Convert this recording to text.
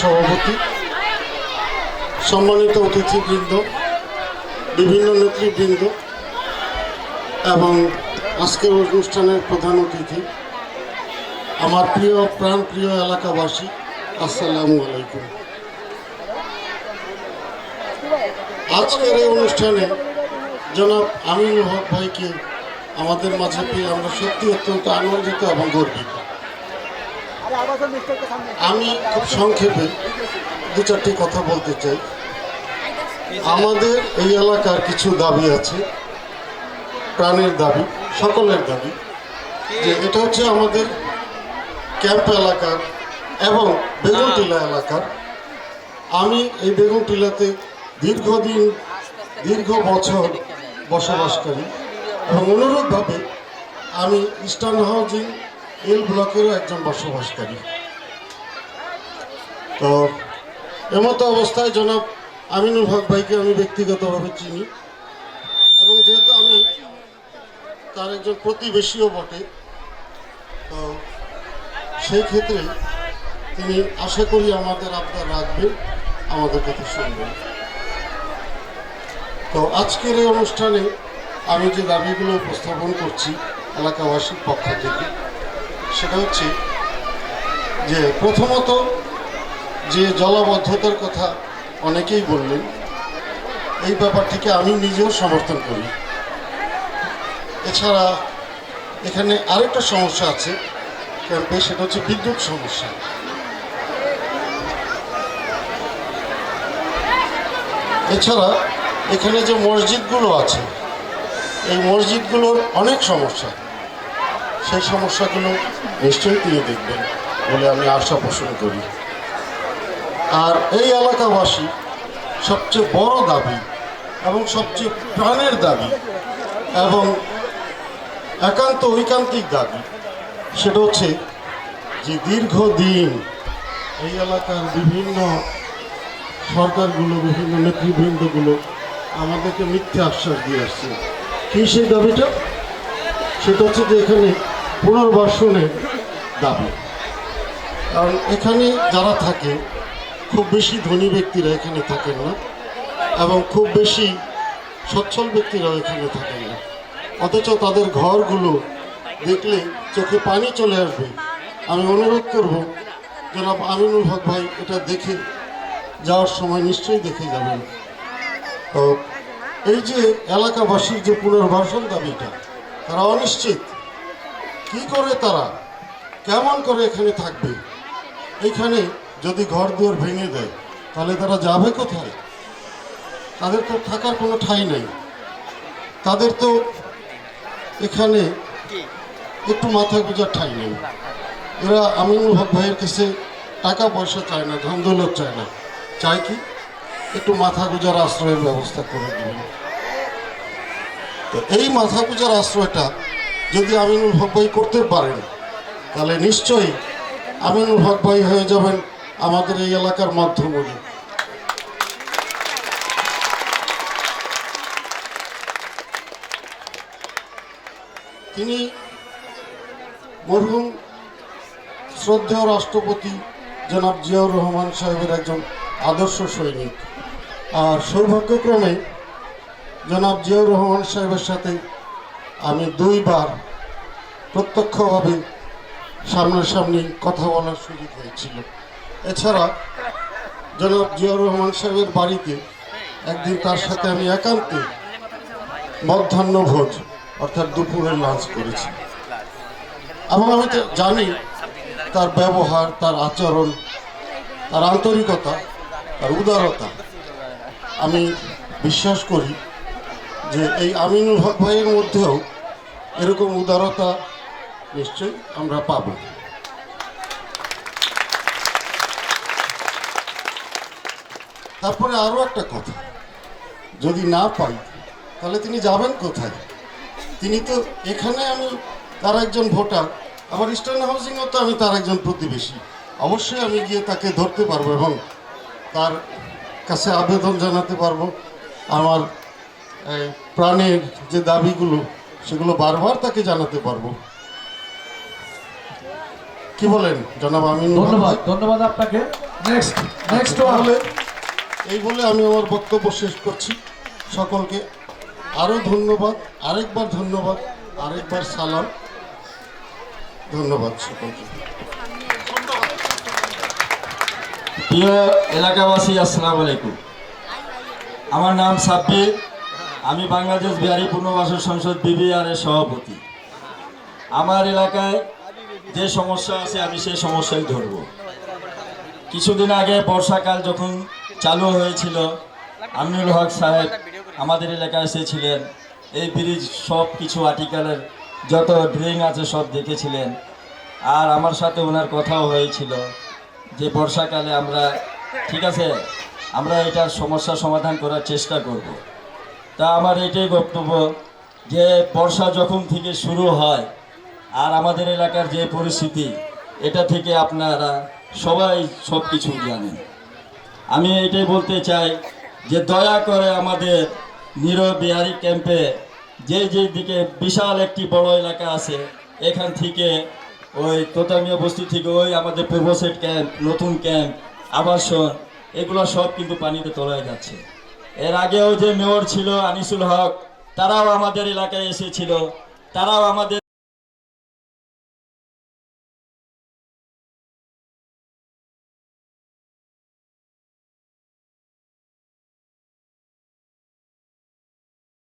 সভাপতি, সম্মানিত অতিথিবৃন্দ, বিভিন্ন নেতৃবৃন্দ এবং আজকের অনুষ্ঠানের প্রধান অতিথি, আমার প্রিয় প্রাণ প্রিয় এলাকাবাসী, আসসালামু আলাইকুম। আজকের এই অনুষ্ঠানে জনাব আমিনুল হক ভাইকে আমাদের মাঝে পেয়ে আমরা সত্যি অত্যন্ত আনন্দিত এবং গর্বিত। আমি খুব সংক্ষেপে দু চারটি কথা বলতে চাই। আমাদের এই এলাকার কিছু দাবি আছে প্রাণের দাবি সকলের দাবি যে এটা হচ্ছে আমাদের ক্যাম্প এলাকার এবং বেগুনটিলা এলাকার। আমি এই বেগুনটিলাতে দীর্ঘদিন দীর্ঘ বছর বসবাস করি এবং অনুরূপভাবে আমি ইস্টার্ন হাউজিং এল ব্লকেরও একজন বসবাসকারী। তো এমতো অবস্থায় জনাব আমিনুল হক ভাইকে আমি ব্যক্তিগতভাবে চিনি। এবং যেহেতু আমি তার একজন প্রতিবেশীও বটে, তো সেই ক্ষেত্রে তিনি আশা করি আমাদের আপনার রাখবেন, আমাদের কথা শুনবেন। তো আজকের এই অনুষ্ঠানে আমি যে দাবিগুলো উপস্থাপন করছি এলাকাবাসীর পক্ষ থেকে সেটা হচ্ছে যে প্রথমত যে জলাবদ্ধতার কথা অনেকেই বললেন, এই ব্যাপারটিকে আমি নিজেও সমর্থন করি। এছাড়া এখানে আরেকটা সমস্যা আছে ক্যাম্পে, সেটা হচ্ছে বিদ্যুৎ সমস্যা। এছাড়া এখানে যে মসজিদগুলো আছে, এই মসজিদগুলোর অনেক সমস্যা। সেই সমস্যাগুলো নিশ্চয়ই তিনি দেখবেন বলে আমি আশা পোষণ করি। আর এই এলাকাবাসী সবচেয়ে বড় দাবি এবং সবচেয়ে প্রাণের দাবি এবং একান্ত ঐকান্তিক দাবি সেটা হচ্ছে যে দীর্ঘদিন এই এলাকার বিভিন্ন সরকারগুলো, বিভিন্ন নেতৃবৃন্দগুলো আমাদেরকে মিথ্যে আশ্বাস দিয়ে আসছে। কী সেই দাবিটা? সেটা হচ্ছে যে এখানে পুনর্বাসনের দাবি। কারণ এখানে যারা থাকে, খুব বেশি ধনী ব্যক্তিরা এখানে থাকেন না এবং খুব বেশি সচ্ছল ব্যক্তিরাও এখানে থাকেন না। অথচ তাদের ঘরগুলো দেখলে চোখে পানি চলে আসবে। আমি অনুরোধ করব, জনাব আমিনুল হক ভাই, এটা দেখে যাওয়ার সময় নিশ্চয়ই দেখে যাবেন। তো এই যে এলাকাবাসীর যে পুনর্বাসন দাবিটা, তারা অনিশ্চিত। কি করে তারা? কেমন করে এখানে থাকবে? এখানে যদি ঘর দুয়ার ভেঙে দেয়, তাহলে তারা যাবে কোথায়? তাদের তো থাকার কোনো ঠাই নেই। তাদের তো এখানে একটু মাথা গোজার ঠাঁই নেই। এরা আমিনুল হক ভাইয়ের কাছে টাকা পয়সা চায় না ধন দৌলত চায় না। চায় কি? একটু মাথা গোজার আশ্রয়ের ব্যবস্থা করে দিবেন এই মাথা গোজার আশ্রয়টা যদি আমিনুল হক ভাই করতে পারেন, তাহলে নিশ্চয়ই আমিনুল হক ভাই হয়ে যাবেন আমাদের এই এলাকার মধ্যমণি তিনি মরহুম শ্রদ্ধেয় রাষ্ট্রপতি জনাব জিয়াউর রহমান সাহেবের একজন আদর্শ সৈনিক। আর সৌভাগ্যক্রমে জনাব জিয়াউর রহমান সাহেবের সাথে আমি দুইবার প্রত্যক্ষভাবে সামনাসামনি কথা বলার সুযোগ হয়েছিল। এছাড়া জনাব জিয়াউর রহমান সাহেবের বাড়িতে একদিন তার সাথে আমি একান্তে মধ্যাহ্ন ভোজ, অর্থাৎ দুপুরের লাঞ্চ করেছি। এবং আমি জানি তার ব্যবহার, তার আচরণ, তার আন্তরিকতা, তার উদারতা। আমি বিশ্বাস করি যে এই আমিনুল হক ভাইয়ের মধ্যেও এরকম উদারতা নিশ্চয়ই আমরা পাব। তারপরে আরও একটা কথা, যদি না পাই, তাহলে তিনি যাবেন কোথায়? তিনি তো এখানে আমি তার একজন ভোটার, আবার ইস্টার্ন হাউজিংও তো আমি তার একজন প্রতিবেশী। অবশ্যই আমি গিয়ে তাকে ধরতে পারব এবং তার কাছে আবেদন জানাতে পারব। আমার প্রাণের যে দাবিগুলো সেগুলো বারবার তাকে জানাতে পারব। কি বলেন জনাব আমি ধন্যবাদ ধন্যবাদ আপনাকে। নেক্সট নেক্সট ওয়ান তাহলে এই বলে আমি আমার বক্তব্য শেষ করছি। সকলকে আরও ধন্যবাদ আরেকবার ধন্যবাদ আরেকবার সালাম। ধন্যবাদ সকলকে। প্রিয় এলাকাবাসী আসসালামু আলাইকুম। আমার নাম সাব্বির। আমি বাংলাদেশ বিহারি পুনর্বাসন সংসদ বিবিআর এর সভাপতি। আমার এলাকায় যে সমস্যা আছে, আমি সেই সমস্যাই ধরব। কিছুদিন আগে বর্ষাকাল যখন চালু হয়েছিল, আমিনুল হক সাহেব আমাদের এলাকায় এসেছিলেন এই ব্রিজ সব কিছু আর্টিকেলের যত ড্রিং আছে সব দেখেছিলেন। আর আমার সাথে ওনার কথাও হয়েছিল যে বর্ষাকালে আমরা, ঠিক আছে, আমরা এটার সমস্যা সমাধান করার চেষ্টা করব। তা আমার এটাই বক্তব্য যে বর্ষা যখন থেকে শুরু হয় আর আমাদের এলাকার যে পরিস্থিতি, এটা থেকে আপনারা সবাই সব কিছু জানেন। আমি এটাই বলতে চাই যে দয়া করে আমাদের নীরব বিহারি ক্যাম্পে যে যে দিকে বিশাল একটি বড় এলাকা আছে, এখান থেকে ওই তোতামিয়া বস্তি থেকে ওই আমাদের পূর্ব সেট ক্যাম্প নতুন ক্যাম্প আবাসন, এগুলো সব কিন্তু পানিতে তলায় যাচ্ছে। এর আগেও যে মেয়র ছিল আনিসুল হক তারাও আমাদের এলাকায় এসেছিল। তারাও আমাদের